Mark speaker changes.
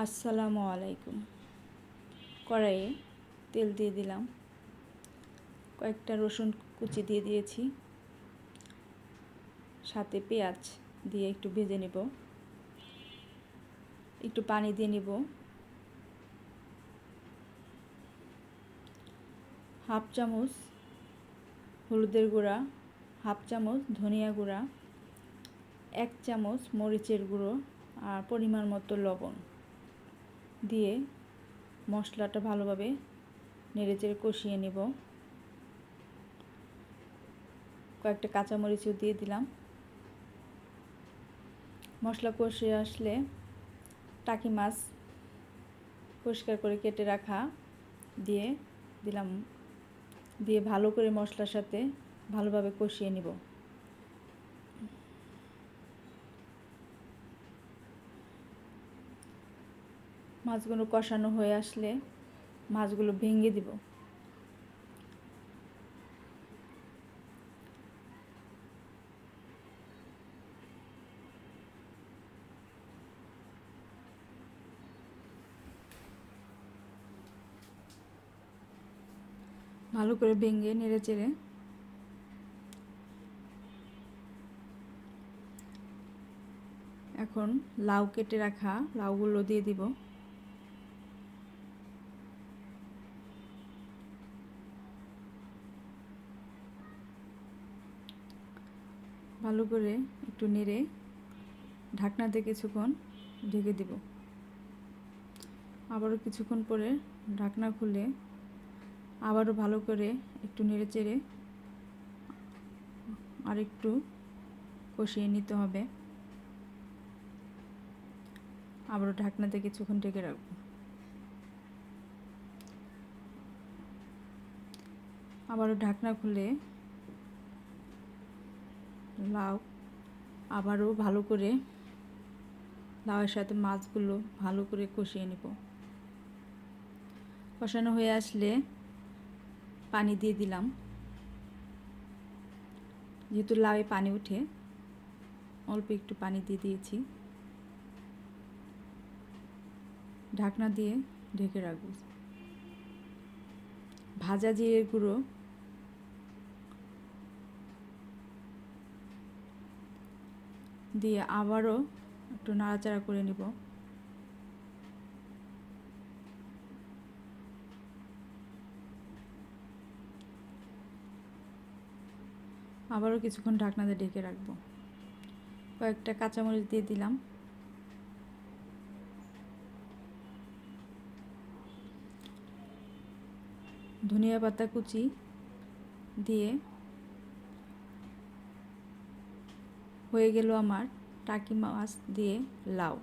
Speaker 1: আসসালামু আলাইকুম। কড়াইয়ে তেল দিয়ে দিলাম। কয়েকটা রসুন কুচি দিয়ে দিয়েছি। সাথে পেঁয়াজ দিয়ে একটু ভেজে নেব। একটু পানি দিয়ে নিব। হাফ চামচ হলুদের গুঁড়া, হাফ চামচ ধনিয়া গুঁড়া, এক চামচ মরিচের গুঁড়ো আর পরিমাণ মতো লবণ। দিয়ে মশলাটা ভালোভাবে নেড়েচেড়ে কষিয়ে নেব। কয়েকটা কাঁচামরিচও দিয়ে দিলাম। মশলা কষিয়ে আসলে টাকি মাছ পরিষ্কার করে কেটে রাখা দিয়ে দিলাম। দিয়ে ভালো করে মশলার সাথে ভালোভাবে কষিয়ে নিব। মাছগুলো কষানো হয়ে আসলে মাছগুলো ভেঙে দিব। ভালো করে ভেঙে নেড়ে চেড়ে এখন লাউ কেটে রাখা লাউগুলো দিয়ে দিব। ভালো করে একটু নেড়ে ঢাকনাতে কিছুক্ষণ ঢেকে দেব। আবারও কিছুক্ষণ পরে ঢাকনা খুলে আবারও ভালো করে একটু নেড়ে চেড়ে আর একটু কষিয়ে নিতে হবে। আবারও ঢাকনাতে কিছুক্ষণ ঢেকে রাখব আবারও ঢাকনা খুলে লাউ আবারও ভালো করে লাউয়ের সাথে মাছগুলো ভালো করে কষিয়ে নেব। কষানো হয়ে আসলে পানি দিয়ে দিলাম। যেহেতু লাউয়ে পানি উঠে অল্প একটু পানি দিয়ে দিয়েছি। ঢাকনা দিয়ে ঢেকে রাখব। ভাজা জিরের গুঁড়ো দিয়ে আবারও একটু নাড়াচাড়া করে নিব। আবারও কিছুক্ষণ ঢাকনাতে ঢেকে রাখব। কয়েকটা কাঁচামরিচ দিয়ে দিলাম। ধনিয়া পাতা কুচি দিয়ে হয়ে গেল আমার টাকি মাছ দিয়ে লাউ।